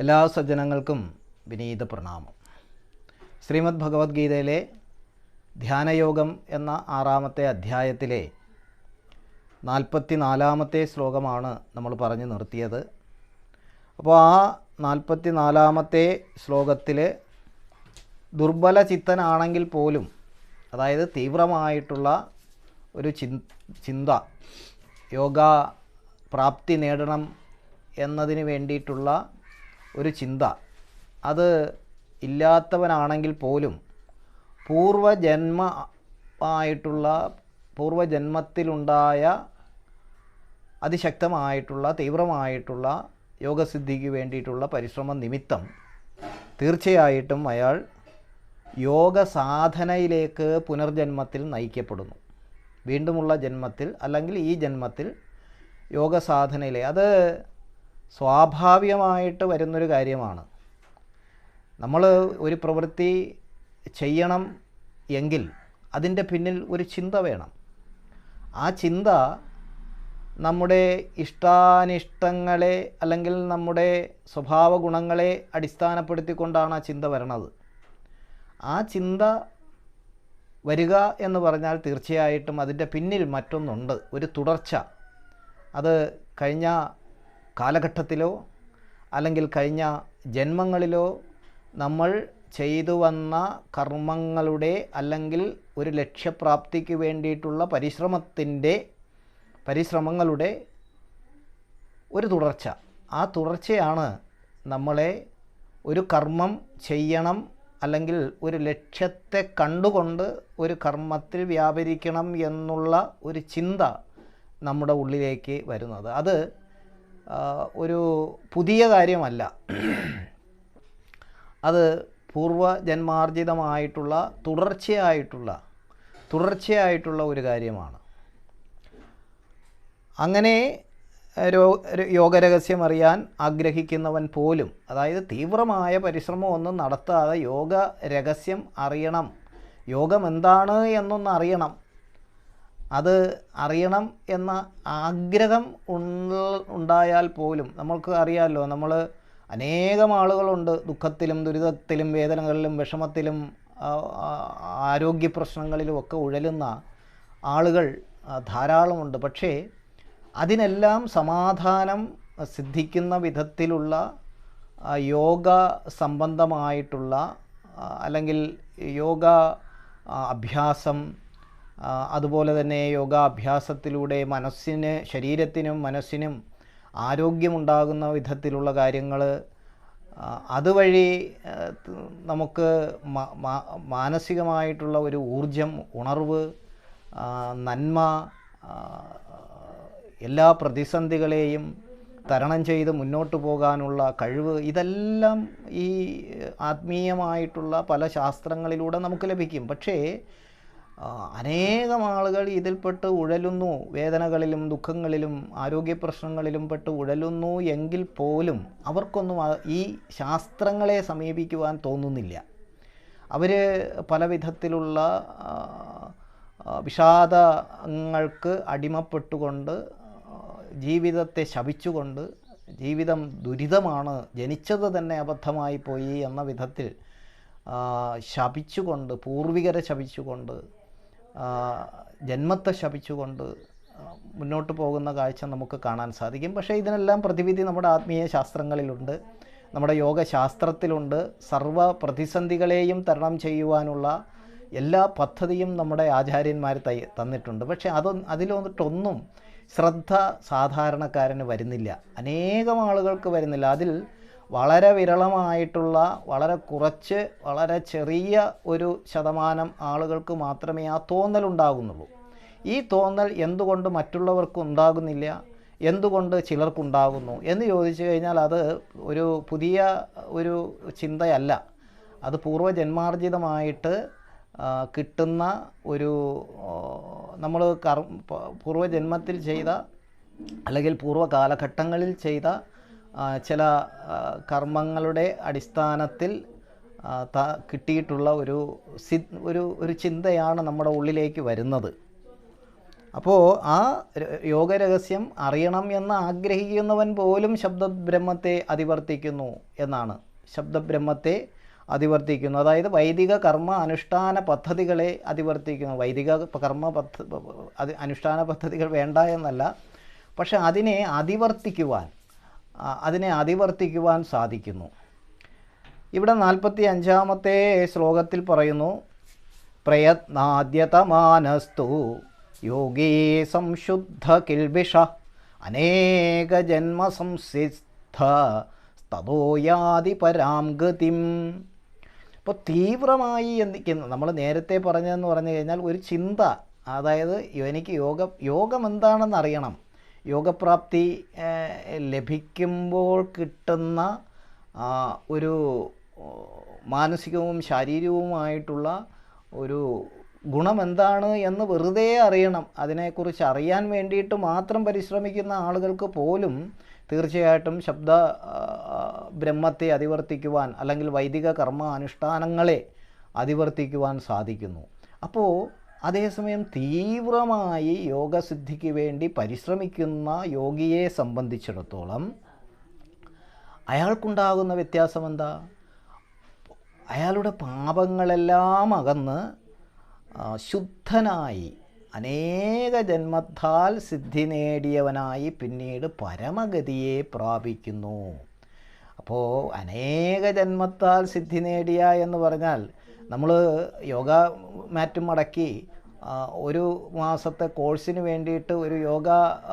എല്ലാ സജ്ജനങ്ങൾക്കും വിനീത പ്രണാമം. ശ്രീമദ് ഭഗവത്ഗീതയിലെ ധ്യാനയോഗം എന്ന ആറാമത്തെ അധ്യായത്തിലെ നാൽപ്പത്തി നാലാമത്തെ ശ്ലോകമാണ് നമ്മൾ പറഞ്ഞു നിർത്തിയത്. അപ്പോൾ ആ നാൽപ്പത്തി നാലാമത്തെ ശ്ലോകത്തിൽ ദുർബല ചിത്തനാണെങ്കിൽ പോലും അതായത് തീവ്രമായിട്ടുള്ള ഒരു ചിന്ത യോഗ പ്രാപ്തി നേടണം എന്നതിന് വേണ്ടിയിട്ടുള്ള ഒരു ചിന്ത. അത് ഇല്ലാത്തവനാണെങ്കിൽ പോലും പൂർവജന്മ ആയിട്ടുള്ള പൂർവജന്മത്തിലുണ്ടായ അതിശക്തമായിട്ടുള്ള തീവ്രമായിട്ടുള്ള യോഗസിദ്ധിക്ക് വേണ്ടിയിട്ടുള്ള പരിശ്രമം നിമിത്തം തീർച്ചയായിട്ടും അയാൾ യോഗ സാധനയിലേക്ക് പുനർജന്മത്തിൽ നയിക്കപ്പെടുന്നു. വീണ്ടുമുള്ള ജന്മത്തിൽ അല്ലെങ്കിൽ ഈ ജന്മത്തിൽ യോഗ സാധനയിലെ അത് സ്വാഭാവികമായിട്ട് വരുന്നൊരു കാര്യമാണ്. നമ്മൾ ഒരു പ്രവൃത്തി ചെയ്യണം എങ്കിൽ അതിന്റെ പിന്നിൽ ഒരു ചിന്ത വേണം. ആ ചിന്ത നമ്മുടെ ഇഷ്ടാനിഷ്ടങ്ങളെ അല്ലെങ്കിൽ നമ്മുടെ സ്വഭാവ ഗുണങ്ങളെ അടിസ്ഥാനപ്പെടുത്തിക്കൊണ്ടാണ് ആ ചിന്ത വരണത്. ആ ചിന്ത വരിക എന്ന് പറഞ്ഞാൽ തീർച്ചയായിട്ടും അതിന്റെ പിന്നിൽ മറ്റൊന്നുണ്ട്. ഒരു തുടർച്ച. അത് കഴിഞ്ഞ കാലഘട്ടത്തിലോ അല്ലെങ്കിൽ കഴിഞ്ഞ ജന്മങ്ങളിലോ നമ്മൾ ചെയ്തു വന്ന കർമ്മങ്ങളുടെ അല്ലെങ്കിൽ ഒരു ലക്ഷ്യപ്രാപ്തിക്ക് വേണ്ടിയിട്ടുള്ള പരിശ്രമത്തിന്റെ പരിശ്രമങ്ങളുടെ ഒരു തുടർച്ച. ആ തുടർച്ചയാണ് നമ്മളെ ഒരു കർമ്മം ചെയ്യണം അല്ലെങ്കിൽ ഒരു ലക്ഷ്യത്തെ കണ്ടുകൊണ്ട് ഒരു കർമ്മത്തിൽ വ്യാപരിക്കണം എന്നുള്ള ഒരു ചിന്ത നമ്മുടെ ഉള്ളിലേക്ക് വരുന്നത്. അത് ഒരു പുതിയ കാര്യമല്ല. അത് പൂർവജന്മാർജിതമായിട്ടുള്ള തുടർച്ചയായിട്ടുള്ള തുടർച്ചയായിട്ടുള്ള ഒരു കാര്യമാണ്. അങ്ങനെ യോഗരഹസ്യം അറിയാൻ ആഗ്രഹിക്കുന്നവൻ പോലും അതായത് തീവ്രമായ പരിശ്രമമൊന്നും നടത്താതെ യോഗ രഹസ്യം അറിയണം. യോഗം എന്താണ് എന്നൊന്ന് അറിയണം. അത് അറിയണം എന്ന ആഗ്രഹം ഉണ്ടായാൽ പോലും നമ്മൾക്ക് അറിയാമല്ലോ നമ്മൾ അനേകം ആളുകളുണ്ട് ദുഃഖത്തിലും ദുരിതത്തിലും വേദനകളിലും വിഷമത്തിലും ആരോഗ്യ പ്രശ്നങ്ങളിലും ഒക്കെ ഉഴലുന്ന ആളുകൾ ധാരാളമുണ്ട്. പക്ഷേ അതിനെല്ലാം സമാധാനം സിദ്ധിക്കുന്ന വിധത്തിലുള്ള യോഗ സംബന്ധമായിട്ടുള്ള അല്ലെങ്കിൽ യോഗ അഭ്യാസം അതുപോലെ തന്നെ യോഗാഭ്യാസത്തിലൂടെ മനസ്സിന് ശരീരത്തിനും മനസ്സിനും ആരോഗ്യമുണ്ടാകുന്ന വിധത്തിലുള്ള കാര്യങ്ങൾ അതുവഴി നമുക്ക് മാനസികമായിട്ടുള്ള ഒരു ഊർജം ഉണർവ് നന്മ എല്ലാ പ്രതിസന്ധികളെയും തരണം ചെയ്ത് മുന്നോട്ട് പോകാനുള്ള കഴിവ് ഇതെല്ലാം ഈ ആത്മീയമായിട്ടുള്ള പല ശാസ്ത്രങ്ങളിലൂടെ നമുക്ക് ലഭിക്കും. പക്ഷേ അനേകം ആളുകൾ ഇതിൽപ്പെട്ട് ഉഴലുന്നു. വേദനകളിലും ദുഃഖങ്ങളിലും ആരോഗ്യ പ്രശ്നങ്ങളിലും പെട്ട് ഉഴലുന്നു എങ്കിൽ പോലും അവർക്കൊന്നും ഈ ശാസ്ത്രങ്ങളെ സമീപിക്കുവാൻ തോന്നുന്നില്ല. അവർ പല വിധത്തിലുള്ള വിഷാദങ്ങൾക്ക് അടിമപ്പെട്ടുകൊണ്ട് ജീവിതത്തെ ശപിച്ചുകൊണ്ട് ജീവിതം ദുരിതമാണ് ജനിച്ചത് തന്നെ അബദ്ധമായി പോയി എന്ന വിധത്തിൽ ശപിച്ചുകൊണ്ട് പൂർവികരെ ശപിച്ചുകൊണ്ട് ജന്മത്തെ ശപിച്ചുകൊണ്ട് മുന്നോട്ട് പോകുന്ന കാഴ്ച നമുക്ക് കാണാൻ സാധിക്കും. പക്ഷേ ഇതിനെല്ലാം പ്രതിവിധി നമ്മുടെ ആത്മീയ ശാസ്ത്രങ്ങളിലുണ്ട്. നമ്മുടെ യോഗശാസ്ത്രത്തിലുണ്ട്. സർവ പ്രതിസന്ധികളെയും തരണം ചെയ്യുവാനുള്ള എല്ലാ പദ്ധതിയും നമ്മുടെ ആചാര്യന്മാർ തന്നിട്ടുണ്ട്. പക്ഷേ അത് അതിലൊന്നിട്ടൊന്നും ശ്രദ്ധ സാധാരണക്കാരന് വരുന്നില്ല. അനേകം ആളുകൾക്ക് വരുന്നില്ല. അതിൽ വളരെ വിരളമായിട്ടുള്ള വളരെ കുറച്ച് വളരെ ചെറിയ ഒരു ശതമാനം ആളുകൾക്ക് മാത്രമേ ആ തോന്നൽ ഉണ്ടാകുന്നുള്ളൂ. ഈ തോന്നൽ എന്തുകൊണ്ട് മറ്റുള്ളവർക്ക് ഉണ്ടാകുന്നില്ല? എന്തുകൊണ്ട് ചിലർക്കുണ്ടാകുന്നു? എന്ന് ചോദിച്ചു കഴിഞ്ഞാൽ അത് ഒരു പുതിയ ഒരു ചിന്തയല്ല. അത് പൂർവജന്മാർജിതമായിട്ട് കിട്ടുന്ന ഒരു നമ്മൾ കർ പൂർവജന്മത്തിൽ ചെയ്ത അല്ലെങ്കിൽ പൂർവ കാലഘട്ടങ്ങളിൽ ചെയ്ത ചില കർമ്മങ്ങളുടെ അടിസ്ഥാനത്തിൽ കിട്ടിയിട്ടുള്ള ഒരു സി ഒരു ഒരു ചിന്തയാണ് നമ്മുടെ ഉള്ളിലേക്ക് വരുന്നത്. അപ്പോൾ ആ യോഗരഹസ്യം അറിയണം എന്ന് ആഗ്രഹിക്കുന്നവൻ പോലും ശബ്ദബ്രഹ്മത്തെ അതിവർത്തിക്കുന്നു എന്നാണ്. ശബ്ദബ്രഹ്മത്തെ അതിവർത്തിക്കുന്നു. അതായത് വൈദിക കർമ്മ അനുഷ്ഠാന പദ്ധതികളെ അതിവർത്തിക്കുന്നു. വൈദിക കർമ്മ പദ്ധ അത് അനുഷ്ഠാന പദ്ധതികൾ വേണ്ട എന്നല്ല. പക്ഷെ അതിനെ അതിവർത്തിക്കുവാൻ അതിനെ അതിവർത്തിക്കുവാൻ സാധിക്കുന്നു. ഇവിടെ നാൽപ്പത്തി അഞ്ചാമത്തെ ശ്ലോകത്തിൽ പറയുന്നു പ്രയത്നാദ്യതമാനസ്തു യോഗീ സംശുദ്ധ കിൽബിഷ അനേക ജന്മ സംസിദ്ധ തതോയാതി പരാം തീവ്രമായി എന്തിക്കുന്നു? നമ്മൾ നേരത്തെ പറഞ്ഞതെന്ന് പറഞ്ഞു കഴിഞ്ഞാൽ ഒരു ചിന്ത അതായത് എനിക്ക് യോഗം യോഗം എന്താണെന്ന് അറിയണം. യോഗപ്രാപ്തി ലഭിക്കുമ്പോൾ കിട്ടുന്ന ഒരു മാനസികവും ശാരീരികവുമായിട്ടുള്ള ഒരു ഗുണം എന്താണ് എന്ന് വെറുതെ അറിയണം. അതിനെക്കുറിച്ച് അറിയാൻ വേണ്ടിയിട്ട് മാത്രം പരിശ്രമിക്കുന്ന ആളുകൾക്ക് പോലും തീർച്ചയായിട്ടും ശബ്ദ ബ്രഹ്മത്തെ അതിവർത്തിക്കുവാൻ അല്ലെങ്കിൽ വൈദിക കർമ്മ അനുഷ്ഠാനങ്ങളെ അതിവർത്തിക്കുവാൻ സാധിക്കുന്നു. അപ്പോൾ അതേസമയം തീവ്രമായി യോഗസിദ്ധിക്ക് വേണ്ടി പരിശ്രമിക്കുന്ന യോഗിയെ സംബന്ധിച്ചിടത്തോളം അയാൾക്കുണ്ടാകുന്ന വ്യത്യാസം എന്താ? അയാളുടെ പാപങ്ങളെല്ലാം അകന്ന് ശുദ്ധനായി അനേക ജന്മത്താൽ സിദ്ധി നേടിയവനായി പിന്നീട് പരമഗതിയെ പ്രാപിക്കുന്നു. അപ്പോൾ അനേക ജന്മത്താൽ സിദ്ധി നേടിയ എന്ന് പറഞ്ഞാൽ നമ്മൾ യോഗ മാറ്റും മടക്കി ഒരു മാസത്തെ കോഴ്സിന് വേണ്ടിയിട്ട് ഒരു യോഗ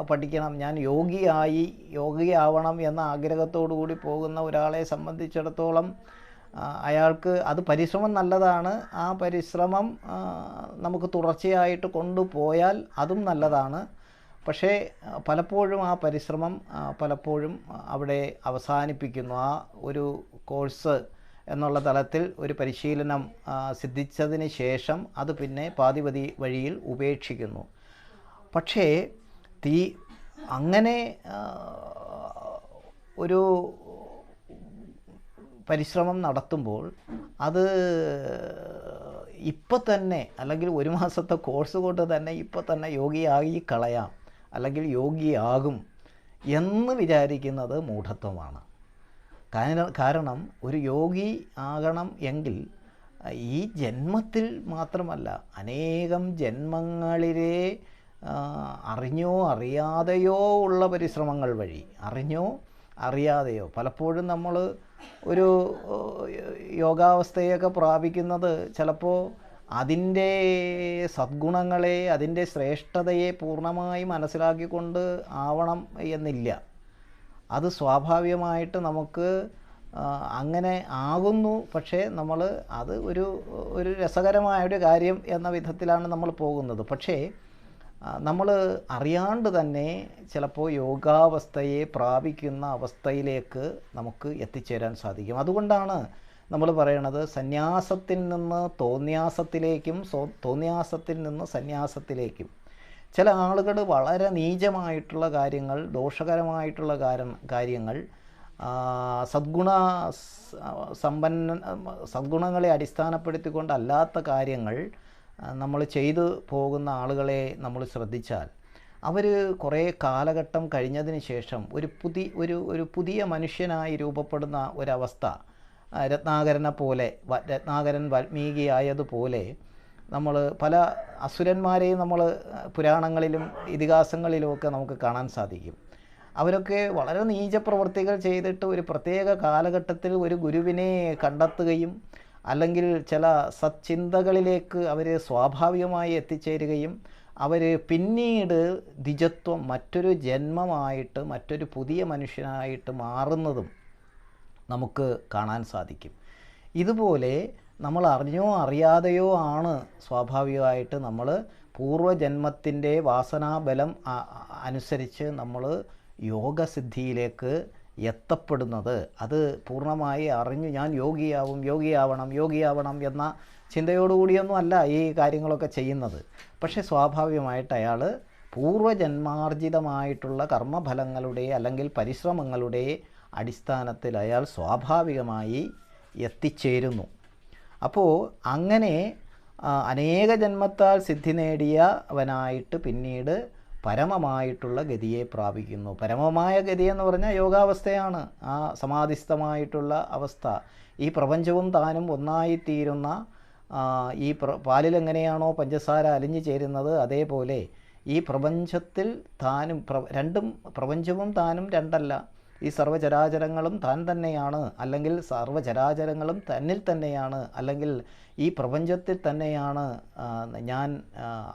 പഠിക്കണം. ഞാൻ യോഗിയായി യോഗിയാവണം എന്ന ആഗ്രഹത്തോടു കൂടി പോകുന്ന ഒരാളെ സംബന്ധിച്ചിടത്തോളം അയാൾക്ക് അത് പരിശ്രമം നല്ലതാണ്. ആ പരിശ്രമം നമുക്ക് തുടർച്ചയായിട്ട് കൊണ്ടുപോയാൽ അതും നല്ലതാണ്. പക്ഷേ പലപ്പോഴും ആ പരിശ്രമം പലപ്പോഴും അവിടെ അവസാനിപ്പിക്കുന്നു. ആ ഒരു കോഴ്സ് എന്നുള്ള തലത്തിൽ ഒരു പരിശീലനം സിദ്ധിച്ചതിന് ശേഷം അത് പിന്നെ പാതിപതി വഴിയിൽ ഉപേക്ഷിക്കുന്നു. പക്ഷേ തീ അങ്ങനെ ഒരു പരിശ്രമം നടത്തുമ്പോൾ അത് ഇപ്പം തന്നെ അല്ലെങ്കിൽ ഒരു മാസത്തെ കോഴ്സ് കൊണ്ട് തന്നെ ഇപ്പം തന്നെ യോഗിയായി കളയാം അല്ലെങ്കിൽ യോഗിയാകും എന്ന് വിചാരിക്കുന്നത് മൂഢത്വമാണ്. കാരണം ഒരു യോഗി ആകണം എങ്കിൽ ഈ ജന്മത്തിൽ മാത്രമല്ല അനേകം ജന്മങ്ങളിലെ അറിഞ്ഞോ അറിയാതെയോ ഉള്ള പരിശ്രമങ്ങൾ വഴി അറിഞ്ഞോ അറിയാതെയോ പലപ്പോഴും നമ്മൾ ഒരു യോഗാവസ്ഥയൊക്കെ പ്രാപിക്കുന്നത് ചിലപ്പോൾ അതിന്റെ സദ്ഗുണങ്ങളെ അതിന്റെ ശ്രേഷ്ഠതയെ പൂർണമായി മനസ്സിലാക്കിക്കൊണ്ട് ആവണം എന്നില്ല. അത് സ്വാഭാവികമായിട്ട് നമുക്ക് അങ്ങനെ ആകുന്നു പക്ഷേ നമ്മൾ അത് ഒരു ഒരു രസകരമായ ഒരു കാര്യം എന്ന വിധത്തിലാണ് നമ്മൾ പോകുന്നത്. പക്ഷേ നമ്മൾ അറിയാണ്ട് തന്നെ ചിലപ്പോൾ യോഗാവസ്ഥയെ പ്രാപിക്കുന്ന അവസ്ഥയിലേക്ക് നമുക്ക് എത്തിച്ചേരാൻ സാധിക്കും. അതുകൊണ്ടാണ് നമ്മൾ പറയണത് സന്യാസത്തിൽ നിന്ന് തോന്യാസത്തിലേക്കും തോന്യാസത്തിൽ നിന്ന് സന്യാസത്തിലേക്കും. ചില ആളുകൾ വളരെ നീചമായിട്ടുള്ള കാര്യങ്ങൾ ദോഷകരമായിട്ടുള്ള കാര്യം കാര്യങ്ങൾ സദ്ഗുണ സമ്പന്ന സദ്ഗുണങ്ങളെ അടിസ്ഥാനപ്പെടുത്തിക്കൊണ്ടല്ലാത്ത കാര്യങ്ങൾ നമ്മൾ ചെയ്തു പോകുന്ന ആളുകളെ നമ്മൾ ശ്രദ്ധിച്ചാൽ അവർ കുറേ കാലഘട്ടം കഴിഞ്ഞതിന് ശേഷം ഒരു പുതിയ ഒരു ഒരു പുതിയ മനുഷ്യനായി രൂപപ്പെടുന്ന ഒരവസ്ഥ രത്നാകരനെ പോലെ രത്നാകരൻ വാൽമീകി ആയതുപോലെ നമ്മൾ പല അസുരന്മാരെയും നമ്മൾ പുരാണങ്ങളിലും ഇതിഹാസങ്ങളിലും ഒക്കെ നമുക്ക് കാണാൻ സാധിക്കും. അവരൊക്കെ വളരെ നീച പ്രവൃത്തികൾ ചെയ്തിട്ട് ഒരു പ്രത്യേക കാലഘട്ടത്തിൽ ഒരു ഗുരുവിനെ കണ്ടെത്തുകയും അല്ലെങ്കിൽ ചില സച്ചിന്തകളിലേക്ക് അവർ സ്വാഭാവികമായി എത്തിച്ചേരുകയും അവർ പിന്നീട് ദ്വിജത്വം മറ്റൊരു ജന്മമായിട്ട് മറ്റൊരു പുതിയ മനുഷ്യനായിട്ട് മാറുന്നതും നമുക്ക് കാണാൻ സാധിക്കും. ഇതുപോലെ നമ്മൾ അറിഞ്ഞോ അറിയാതെയോ ആണ് സ്വാഭാവികമായിട്ട് നമ്മൾ പൂർവജന്മത്തിന്റെ വാസനാബലം അനുസരിച്ച് നമ്മൾ യോഗസിദ്ധിയിലേക്ക് എത്തപ്പെടുന്നത്. അത് പൂർണമായി അറിഞ്ഞു ഞാൻ യോഗിയാവും യോഗിയാവണം യോഗിയാവണം എന്ന ചിന്തയോടുകൂടിയൊന്നും അല്ല ഈ കാര്യങ്ങളൊക്കെ ചെയ്യുന്നത്. പക്ഷേ സ്വാഭാവികമായിട്ട് അയാൾ പൂർവജന്മാർജിതമായിട്ടുള്ള കർമ്മഫലങ്ങളുടെ അല്ലെങ്കിൽ പരിശ്രമങ്ങളുടെ അടിസ്ഥാനത്തിൽ അയാൾ സ്വാഭാവികമായി എത്തിച്ചേരുന്നു. അപ്പോൾ അങ്ങനെ അനേക ജന്മത്താൽ സിദ്ധി നേടിയവനായിട്ട് പിന്നീട് പരമമായിട്ടുള്ള ഗതിയെ പ്രാപിക്കുന്നു. പരമമായ ഗതി എന്ന് പറഞ്ഞാൽ യോഗാവസ്ഥയാണ്. ആ സമാധിസ്ഥമായിട്ടുള്ള അവസ്ഥ. ഈ പ്രപഞ്ചവും താനും ഒന്നായിത്തീരുന്ന ഈ പ്ര പാലിലെങ്ങനെയാണോ പഞ്ചസാര അലിഞ്ഞു ചേരുന്നത് അതേപോലെ ഈ പ്രപഞ്ചത്തിൽ താനും രണ്ടും പ്രപഞ്ചവും താനും രണ്ടല്ല. ഈ സർവചരാചരങ്ങളും താൻ തന്നെയാണ് അല്ലെങ്കിൽ സർവചരാചരങ്ങളും തന്നിൽ തന്നെയാണ് അല്ലെങ്കിൽ ഈ പ്രപഞ്ചത്തിൽ തന്നെയാണ് ഞാൻ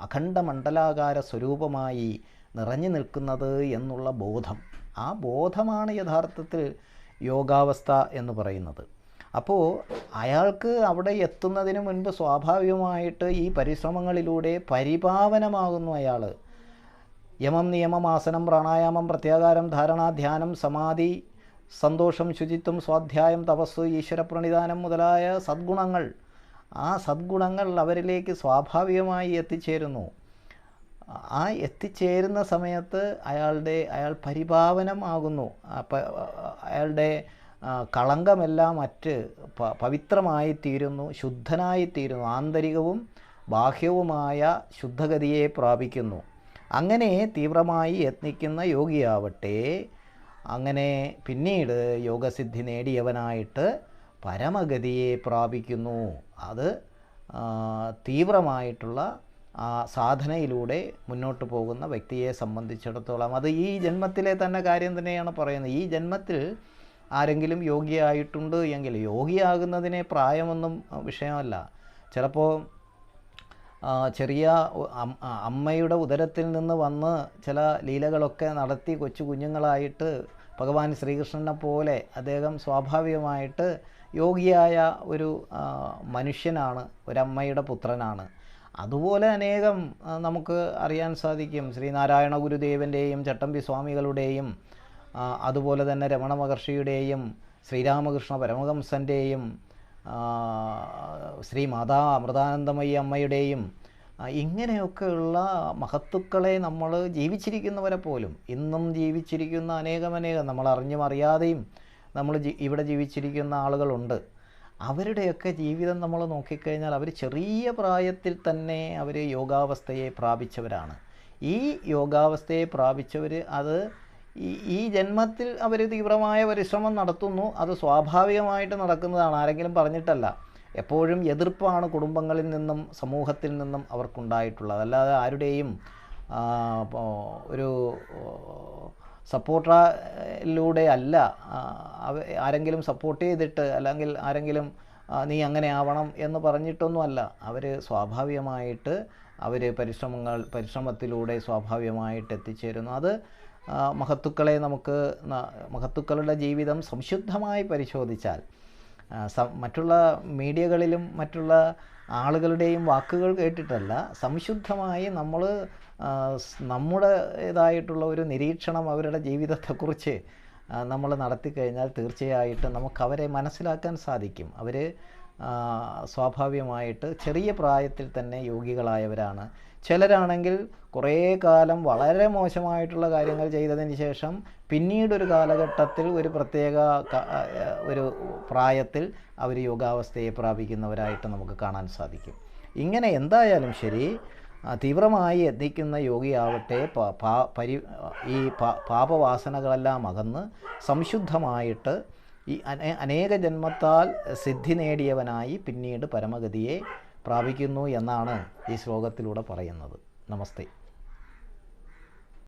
അഖണ്ഡ അഖണ്ഡമണ്ഡലാകാര സ്വരൂപമായി നിറഞ്ഞു നിൽക്കുന്നത് എന്നുള്ള ബോധം. ആ ബോധമാണ് യഥാർത്ഥത്തിൽ യോഗാവസ്ഥ എന്ന് പറയുന്നത്. അപ്പോൾ അയാൾക്ക് അവിടെ എത്തുന്നതിന് മുൻപ് സ്വാഭാവികമായിട്ട് ഈ പരിശ്രമങ്ങളിലൂടെ പരിപാവനമാകുന്നു അയാൾ യമം നിയമം ആസനം പ്രാണായാമം പ്രത്യാകാരം ധാരണ ധ്യാനം സമാധി സന്തോഷം ശുചിത്വം സ്വാധ്യായം തപസ് ഈശ്വരപ്രണിധാനം മുതലായ സദ്ഗുണങ്ങൾ. ആ സദ്ഗുണങ്ങൾ അവരിലേക്ക് സ്വാഭാവികമായി എത്തിച്ചേരുന്നു. ആ എത്തിച്ചേരുന്ന സമയത്ത് അയാളുടെ അയാൾ പരിപാവനം ആകുന്നു. അയാളുടെ കളങ്കമെല്ലാം മറ്റ് പവിത്രമായി തീരുന്നു ശുദ്ധനായി തീരുന്നു ആന്തരികവും ബാഹ്യവുമായ ശുദ്ധഗതിയെ പ്രാപിക്കുന്നു. അങ്ങനെ തീവ്രമായി യത്നിക്കുന്ന യോഗിയാവട്ടെ അങ്ങനെ പിന്നീട് യോഗസിദ്ധി നേടിയവനായിട്ട് പരമഗതിയെ പ്രാപിക്കുന്നു. അത് തീവ്രമായിട്ടുള്ള ആ സാധനയിലൂടെ മുന്നോട്ട് പോകുന്ന വ്യക്തിയെ സംബന്ധിച്ചിടത്തോളം. അത് ഈ ജന്മത്തിലെ തന്നെ കാര്യം തന്നെയാണ് പറയുന്നത്. ഈ ജന്മത്തിൽ ആരെങ്കിലും യോഗിയായിട്ടുണ്ട് എങ്കിൽ യോഗിയാകുന്നതിനെ പ്രായമൊന്നും വിഷയമല്ല. ചിലപ്പോൾ ചെറിയ അമ്മയുടെ ഉദരത്തിൽ നിന്ന് വന്ന് ചില ലീലകളൊക്കെ നടത്തി കൊച്ചു കുഞ്ഞുങ്ങളായിട്ട് ഭഗവാൻ ശ്രീകൃഷ്ണനെ പോലെ അദ്ദേഹം സ്വാഭാവികമായിട്ട് യോഗിയായ ഒരു മനുഷ്യനാണ് ഒരമ്മയുടെ പുത്രനാണ്. അതുപോലെ അനേകം നമുക്ക് അറിയാൻ സാധിക്കും ശ്രീനാരായണ ഗുരുദേവന്റെയും ചട്ടമ്പി സ്വാമികളുടെയും അതുപോലെ തന്നെ രമണ മഹർഷിയുടെയും ശ്രീരാമകൃഷ്ണ പരമഹംസന്റെയും ശ്രീ മാതാ അമൃതാനന്ദമയി അമ്മയുടെയും ഇങ്ങനെയൊക്കെയുള്ള മഹത്തുക്കളെ നമ്മൾ ജീവിച്ചിരിക്കുന്നവരെ പോലും ഇന്നും ജീവിച്ചിരിക്കുന്ന അനേകമനേകം നമ്മൾ അറിഞ്ഞും അറിയാതെയും നമ്മൾ ഇവിടെ ജീവിച്ചിരിക്കുന്ന ആളുകളുണ്ട്. അവരുടെയൊക്കെ ജീവിതം നമ്മൾ നോക്കിക്കഴിഞ്ഞാൽ അവർ ചെറിയ പ്രായത്തിൽ തന്നെ അവർ യോഗാവസ്ഥയെ പ്രാപിച്ചവരാണ്. ഈ യോഗാവസ്ഥയെ പ്രാപിച്ചവർ അത് ഈ ഈ ജന്മത്തിൽ അവർ തീവ്രമായ പരിശ്രമം നടത്തുന്നു അത് സ്വാഭാവികമായിട്ട് നടക്കുന്നതാണ് ആരെങ്കിലും പറഞ്ഞിട്ടല്ല. എപ്പോഴും എതിർപ്പാണ് കുടുംബങ്ങളിൽ നിന്നും സമൂഹത്തിൽ നിന്നും അവർക്കുണ്ടായിട്ടുള്ളത്. അല്ലാതെ ആരുടെയും ഒരു സപ്പോർട്ടിലൂടെ അല്ല ആരെങ്കിലും സപ്പോർട്ട് ചെയ്തിട്ട് അല്ലെങ്കിൽ ആരെങ്കിലും നീ അങ്ങനെ ആവണം എന്ന് പറഞ്ഞിട്ടൊന്നുമല്ല. അവർ സ്വാഭാവികമായിട്ട് അവർ പരിശ്രമങ്ങൾ പരിശ്രമത്തിലൂടെ സ്വാഭാവികമായിട്ട് എത്തിച്ചേരുന്നു. അത് മഹത്തുക്കളെ നമുക്ക് മഹത്തുക്കളുടെ ജീവിതം സംശുദ്ധമായി പരിശോധിച്ചാൽ മറ്റുള്ള മീഡിയകളിലും മറ്റുള്ള ആളുകളുടെയും വാക്കുകൾ കേട്ടിട്ടല്ല സംശുദ്ധമായി നമ്മൾ നമ്മുടേതായിട്ടുള്ള ഒരു നിരീക്ഷണം അവരുടെ ജീവിതത്തെക്കുറിച്ച് നമ്മൾ നടത്തിക്കഴിഞ്ഞാൽ തീർച്ചയായിട്ടും നമുക്ക് അവരെ മനസ്സിലാക്കാൻ സാധിക്കും. അവർ സ്വാഭാവികമായിട്ട് ചെറിയ പ്രായത്തിൽ തന്നെ യോഗികളായവരാണ്. ചിലരാണെങ്കിൽ കുറേ കാലം വളരെ മോശമായിട്ടുള്ള കാര്യങ്ങൾ ചെയ്തതിന് ശേഷം പിന്നീടൊരു കാലഘട്ടത്തിൽ ഒരു പ്രത്യേക ഒരു പ്രായത്തിൽ അവർ യോഗാവസ്ഥയെ പ്രാപിക്കുന്നവരായിട്ട് നമുക്ക് കാണാൻ സാധിക്കും. ഇങ്ങനെ എന്തായാലും ശരി തീവ്രമായി യത്നിക്കുന്ന യോഗിയാവട്ടെ പരി ഈ പാപവാസനകളെല്ലാം അകന്ന് സംശുദ്ധമായിട്ട് ഈ അനേ- അനേക ജന്മത്താൽ സിദ്ധി നേടിയവനായി പിന്നീട് പരമഗതിയെ പ്രാപിക്കുന്നു എന്നാണ് ഈ ശ്ലോകത്തിലൂടെ പറയുന്നത്. നമസ്തേ.